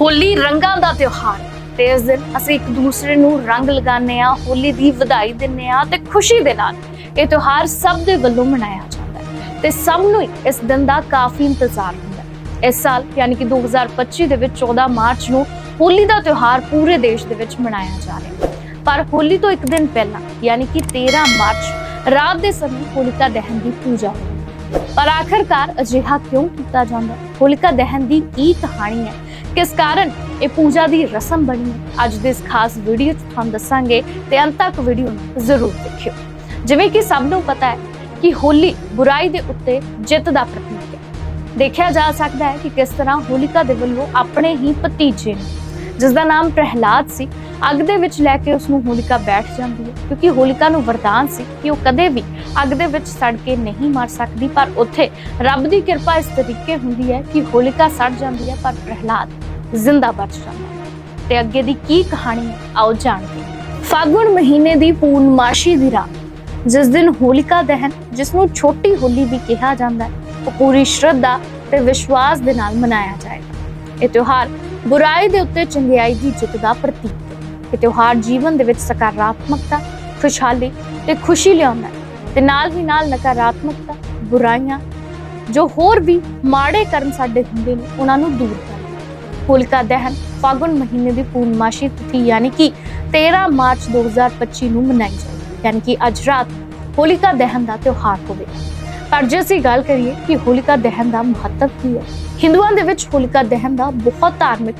ਹੋਲੀ ਰੰਗਾਂ ਦਾ ਤਿਉਹਾਰ ਤੇ ਇਸ ਦਿਨ ਅਸੀਂ ਇੱਕ ਦੂਸਰੇ ਨੂੰ ਰੰਗ ਲਗਾਉਂਦੇ ਆ ਹੋਲੀ ਦੀ ਵਧਾਈ ਦਿੰਦੇ ਆ ਤੇ ਖੁਸ਼ੀ ਦੇ ਨਾਲ ਇਹ ਤਿਉਹਾਰ ਸਭ ਦੇ ਵੱਲੋਂ ਮਨਾਇਆ ਜਾਂਦਾ ਹੈ ਤੇ ਸਭ ਨੂੰ ਹੀ ਇਸ ਦਿਨ ਦਾ ਕਾਫੀ ਇੰਤਜ਼ਾਰ ਹੁੰਦਾ ਹੈ। ਇਸ ਸਾਲ ਯਾਨੀ ਕਿ 2025 ਦੇ ਵਿੱਚ 14 ਮਾਰਚ ਨੂੰ ਹੋਲੀ ਦਾ ਤਿਉਹਾਰ ਪੂਰੇ ਦੇਸ਼ ਦੇ ਵਿੱਚ ਮਨਾਇਆ ਜਾ ਰਿਹਾ ਹੈ। ਪਰ ਹੋਲੀ ਤੋਂ ਇੱਕ ਦਿਨ ਪਹਿਲਾਂ ਯਾਨੀ ਕਿ 13 ਮਾਰਚ ਰਾਤ ਦੇ ਸਮੇਂ ਹੋਲਿਕਾ ਦਹਨ ਦੀ ਪੂਜਾ ਹੋਈ ਪਰ ਆਖਰਕਾਰ ਅਜਿਹਾ ਕਿਉਂ ਕੀਤਾ ਜਾਂਦਾ? ਹੈ ਹੋਲਿਕਾ ਦਹਨ ਦੀ ਕੀ ਕਹਾਣੀ ਹੈ? ਕਿਸ ਕਾਰਨ ਇਹ ਪੂਜਾ ਦੀ ਰਸਮ ਬਣੀ? ਹੈ ਅੱਜ ਦੇ ਇਸ ਖਾਸ ਵੀਡੀਓ 'ਚ ਤੁਹਾਨੂੰ ਦੱਸਾਂਗੇ ਤੇ ਅੰਤ ਤੱਕ ਵੀਡੀਓ ਨੂੰ ਜ਼ਰੂਰ ਦੇਖਿਓ। ਜਿਵੇਂ ਕਿ ਸਭ ਨੂੰ ਪਤਾ ਹੈ ਕਿ ਹੋਲੀ ਬੁਰਾਈ ਦੇ ਉੱਤੇ ਜਿੱਤ ਦਾ ਪ੍ਰਤੀਕ ਹੈ। ਦੇਖਿਆ ਜਾ ਸਕਦਾ ਹੈ ਕਿ ਕਿਸ ਤਰ੍ਹਾਂ ਹੋਲਿਕਾ ਦੇ ਵੱਲੋਂ ਆਪਣੇ ਹੀ ਭਤੀਜੇ ਨੂੰ, ਜਿਸ ਦਾ ਨਾਮ ਪ੍ਰਹਿਲਾਦ ਸੀ, ਅੱਗ ਦੇ ਵਿੱਚ ਲੈ ਕੇ ਉਸ ਨੂੰ ਹੋਲਿਕਾ ਬੈਠ ਜਾਂਦੀ ਹੈ। ਕਿਉਂਕਿ ਹੋਲਿਕਾ ਨੂੰ ਵਰਦਾਨ ਸੀ ਕਿ ਉਹ ਕਦੇ ਵੀ ਅੱਗ ਦੇ ਵਿੱਚ ਸੜ ਕੇ ਨਹੀਂ ਮਰ ਸਕਦੀ, ਪਰ ਉੱਥੇ ਰੱਬ ਦੀ ਕਿਰਪਾ ਇਸ ਤਰੀਕੇ ਹੁੰਦੀ ਹੈ ਕਿ ਹੋਲਿਕਾ ਸੜ ਜਾਂਦੀ ਹੈ, ਪਰ ਪ੍ਰਹਿਲਾਦ ਜ਼ਿੰਦਾ ਬਚ ਜਾਂਦਾ ਹੈ ਤੇ ਅੱਗੇ ਦੀ ਕੀ ਕਹਾਣੀ ਹੈ ਆਓ ਜਾਣਦੇ ਹਾਂ। ਫਾਗੁਣ ਮਹੀਨੇ ਦੀ ਪੂਰਨਮਾਸ਼ੀ ਦੀ ਰਾਤ, ਜਿਸ ਦਿਨ ਹੋਲਿਕਾ ਦਹਨ, ਜਿਸ ਨੂੰ ਛੋਟੀ ਹੋਲੀ ਵੀ ਕਿਹਾ ਜਾਂਦਾ ਹੈ, ਉਹ ਪੂਰੀ ਸ਼ਰਧਾ ਤੇ ਵਿਸ਼ਵਾਸ ਦੇ ਨਾਲ ਮਨਾਇਆ ਜਾਏਗਾ। ਇਹ ਤਿਉਹਾਰ ਬੁਰਾਈ ਦੇ ਉੱਤੇ ਚੰਗਿਆਈ ਦੀ ਜਿੱਤ ਦਾ ਪ੍ਰਤੀਕ ਹੈ। ਇਹ ਤਿਉਹਾਰ ਜੀਵਨ ਦੇ ਵਿੱਚ ਸਕਾਰਾਤਮਕਤਾ, ਖੁਸ਼ਹਾਲੀ ਤੇ ਖੁਸ਼ੀ ਲਿਆਉਂਦਾ ਹੈ ਤੇ ਨਾਲ ਹੀ ਨਾਲ ਨਕਾਰਾਤਮਕਤਾ, ਬੁਰਾਈਆਂ ਜੋ ਹੋਰ ਵੀ ਮਾੜੇ ਕਰਮ ਸਾਡੇ ਹੁੰਦੇ ਨੇ, ਉਹਨਾਂ ਨੂੰ ਦੂਰ ਕਰ ਹੋਲਿਕਾ ਦਹਨ ਫਾਗੁਨ ਮਹੀਨੇ ਦੀ ਪੂਰਨਮਾਸ਼ੀ ਤਿਥੀ ਯਾਨੀ ਕਿ 13 ਮਾਰਚ 2025 ਨੂੰ ਮਨਾਈ ਜਾਏਗੀ ਯਾਨੀ ਕਿ ਅੱਜ ਰਾਤ ਹੋਲਿਕਾ ਦਹਨ ਦਾ ਤਿਉਹਾਰ ਹੋਵੇ ਪਰ ਜੇ ਅਸੀਂ ਗੱਲ ਕਰੀਏ ਕਿ ਹੋਲਿਕਾ ਦਹਨ ਦਾ ਮਹੱਤਵ ਕੀ ਹੈ, ਹਿੰਦੂਆਂ ਦੇ ਵਿੱਚ ਹੋਲਿਕਾ ਦਹਨ ਦਾ ਬਹੁਤ ਧਾਰਮਿਕ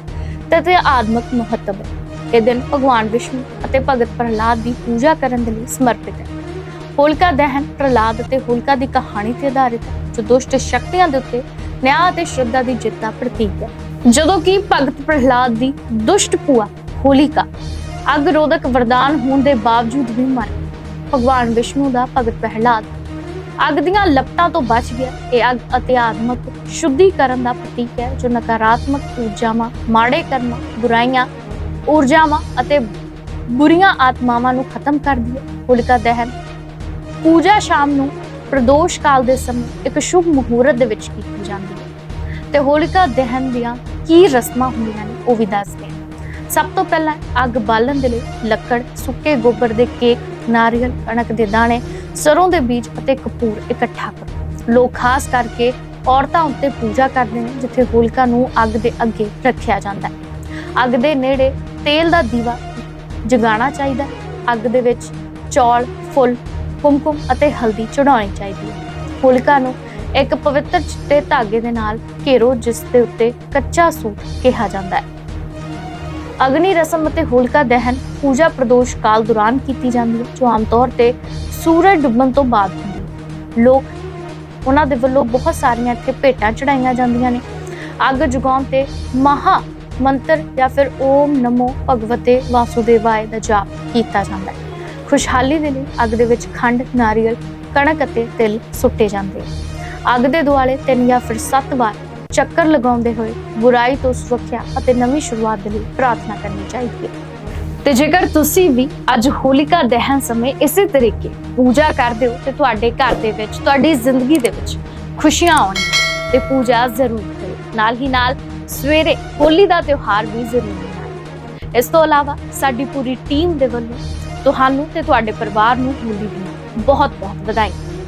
ਤੇ ਤੇ ਆਤਮਿਕ ਮਹੱਤਵ ਹੈ। ਇਹ ਦਿਨ ਭਗਵਾਨ ਵਿਸ਼ਨੂੰ ਅਤੇ ਭਗਤ ਪ੍ਰਹਲਾਦ ਦੀ ਪੂਜਾ ਕਰਨ ਦੇ ਲਈ ਸਮਰਪਿਤ ਹੈ। ਹੋਲਿਕਾ ਦਹਨ ਪ੍ਰਹਲਾਦ ਅਤੇ ਹੋਲਿਕਾ ਦੀ ਕਹਾਣੀ ਤੇ ਆਧਾਰਿਤ ਹੈ, ਜੋ ਦੁਸ਼ਟ ਸ਼ਕਤੀਆਂ ਦੇ ਉੱਤੇ ਨਿਆਂ ਅਤੇ ਸ਼ਰਧਾ ਦੀ ਜਿੱਤ ਦਾ ਪ੍ਰਤੀਕ ਹੈ। ਜਦੋਂ ਕਿ ਭਗਤ ਪ੍ਰਹਲਾਦ ਦੀ ਦੁਸ਼ਟ ਭੂਆ ਹੋਲਿਕਾ ਅੱਗ ਰੋਧਕ ਵਰਦਾਨ ਹੋਣ ਦੇ ਬਾਵਜੂਦ ਵੀ ਮਰ ਭਗਵਾਨ ਵਿਸ਼ਨੂੰ ਦਾ ਭਗਤ ਪ੍ਰਹਲਾਦ ਅੱਗ ਦੀਆਂ ਲਪਟਾਂ ਤੋਂ ਬਚ ਗਿਆ। ਇਹ ਅੱਗ ਅਤੇ ਆਤਮਕ ਸ਼ੁੱਧੀਕਰਨ ਦਾ ਪ੍ਰਤੀਕ ਹੈ, ਜੋ ਨਕਾਰਾਤਮਕ ਊਰਜਾਵਾਂ, ਮਾੜੇ ਕਰਮਾਂ, ਬੁਰਾਈਆਂ, ਊਰਜਾਵਾਂ ਅਤੇ ਬੁਰੀਆਂ ਆਤਮਾਵਾਂ ਨੂੰ ਖਤਮ ਕਰਦੀ ਹੈ। ਹੋਲਿਕਾ ਦਹਨ ਪੂਜਾ ਸ਼ਾਮ ਨੂੰ ਪ੍ਰਦੋਸ਼ ਕਾਲ ਦੇ ਸਮੇਂ ਇੱਕ ਸ਼ੁਭ ਮੁਹੂਰਤ ਦੇ ਵਿੱਚ ਕੀਤੀ ਜਾਂਦੀ ਹੈ। ਤੇ ਹੋਲਿਕਾ ਦਹਨ ਦੀਆਂ ਕੀ ਰਸਮਾਂ ਹੁੰਦੀਆਂ ਨੇ, ਉਹ ਵੀ ਦੱਸਦੇ ਹਾਂ ਸਭ ਤੋਂ ਪਹਿਲਾਂ ਅੱਗ ਬਾਲਣ ਦੇ ਲਈ ਲੱਕੜ, ਸੁੱਕੇ ਗੋਬਰ ਦੇ ਕੇਕ, ਨਾਰੀਅਲ, ਕਣਕ ਦੇ ਦਾਣੇ, ਸਰੋਂ ਦੇ ਬੀਜ ਅਤੇ ਕਪੂਰ ਇਕੱਠਾ ਕਰੋ। ਲੋਕ ਖਾਸ ਕਰਕੇ ਔਰਤਾਂ ਉੱਤੇ ਪੂਜਾ ਕਰਦੇ ਨੇ, ਜਿੱਥੇ ਹੋਲਿਕਾ ਨੂੰ ਅੱਗ ਦੇ ਅੱਗੇ ਰੱਖਿਆ ਜਾਂਦਾ ਹੈ। ਅੱਗ ਦੇ ਨੇੜੇ ਤੇਲ ਦਾ ਦੀਵਾ ਜਗਾਉਣਾ ਚਾਹੀਦਾ ਹੈ। ਅੱਗ ਦੇ ਵਿੱਚ ਚੌਲ, ਫੁੱਲ, ਕੁਮਕੁਮ ਅਤੇ ਹਲਦੀ ਚੜਾਉਣੀ ਚਾਹੀਦੀ ਹੈ। ਹੋਲਿਕਾ ਨੂੰ ਇੱਕ ਪਵਿੱਤਰ ਚਿੱਟੇ ਧਾਗੇ ਦੇ ਨਾਲ ਘੇਰੋ, ਜਿਸ ਦੇ ਉੱਤੇ ਕੱਚਾ ਸੂਤ ਕਿਹਾ ਜਾਂਦਾ ਹੈ। ਅਗਨੀ ਰਸਮ ਅਤੇ ਹੋਲਿਕਾ ਦਹਨ ਪੂਜਾ ਪ੍ਰਦੋਸ਼ ਕਾਲ ਦੌਰਾਨ ਕੀਤੀ ਜਾਂਦੀ ਹੈ, ਜੋ ਆਮ ਤੌਰ ਤੇ ਸੂਰਜ ਡੁੱਬਣ ਤੋਂ ਬਾਅਦ ਹੁੰਦੀ ਹੈ। ਲੋਕ ਉਹਨਾਂ ਦੇ ਵੱਲੋਂ ਬਹੁਤ ਸਾਰੀਆਂ ਇੱਥੇ ਭੇਟਾਂ ਚੜਾਈਆਂ ਜਾਂਦੀਆਂ ਨੇ। ਅੱਗ ਜਗਾਉਣ ਤੇ ਮਹਾ ਮੰਤਰ ਜਾਂ ਫਿਰ ਓਮ ਨਮੋ ਭਗਵਤੇ ਵਾਸੁਦੇਵਾਏ ਦਾ ਜਾਪ ਕੀਤਾ ਜਾਂਦਾ ਹੈ। ਖੁਸ਼ਹਾਲੀ ਦੇ ਲਈ ਅੱਗ ਦੇ ਵਿੱਚ ਖੰਡ, ਨਾਰੀਅਲ, ਕਣਕ ਅਤੇ ਤਿਲ ਸੁੱਟੇ ਜਾਂਦੇ ਹਨ। ਅੱਗ ਦੇ ਦੁਆਲੇ ਤਿੰਨ ਜਾਂ ਫਿਰ ਸੱਤ ਵਾਰ ਚੱਕਰ ਲਗਾਉਂਦੇ ਹੋਏ ਬੁਰਾਈ ਤੋਂ ਸੁਰੱਖਿਆ ਅਤੇ ਨਵੀਂ ਸ਼ੁਰੂਆਤ ਦੇ ਲਈ ਪ੍ਰਾਰਥਨਾ ਕਰਨੀ ਚਾਹੀਦੀ ਹੈ। ਤੇ ਜੇਕਰ ਤੁਸੀਂ ਵੀ ਅੱਜ ਹੋਲਿਕਾ ਦਹਨ ਸਮੇਂ ਇਸੇ ਤਰੀਕੇ ਪੂਜਾ ਕਰਦੇ ਹੋ ਤੇ ਤੁਹਾਡੇ ਘਰ ਦੇ ਵਿੱਚ, ਤੁਹਾਡੀ ਜ਼ਿੰਦਗੀ ਦੇ ਵਿੱਚ ਖੁਸ਼ੀਆਂ ਆਉਣਗੀਆਂ ਤੇ ਪੂਜਾ ਜ਼ਰੂਰ ਕਰੋ। ਨਾਲ ਹੀ ਨਾਲ ਸਵੇਰੇ ਹੋਲੀ ਦਾ ਤਿਉਹਾਰ ਵੀ ਜ਼ਰੂਰ ਮਨਾਓ। ਇਸ ਤੋਂ ਇਲਾਵਾ ਸਾਡੀ ਪੂਰੀ ਟੀਮ ਦੇ ਵੱਲੋਂ ਤੁਹਾਨੂੰ ਤੇ ਤੁਹਾਡੇ ਪਰਿਵਾਰ ਨੂੰ ਹੋਲੀ ਦੀਆਂ ਬਹੁਤ ਬਹੁਤ ਵਧਾਈ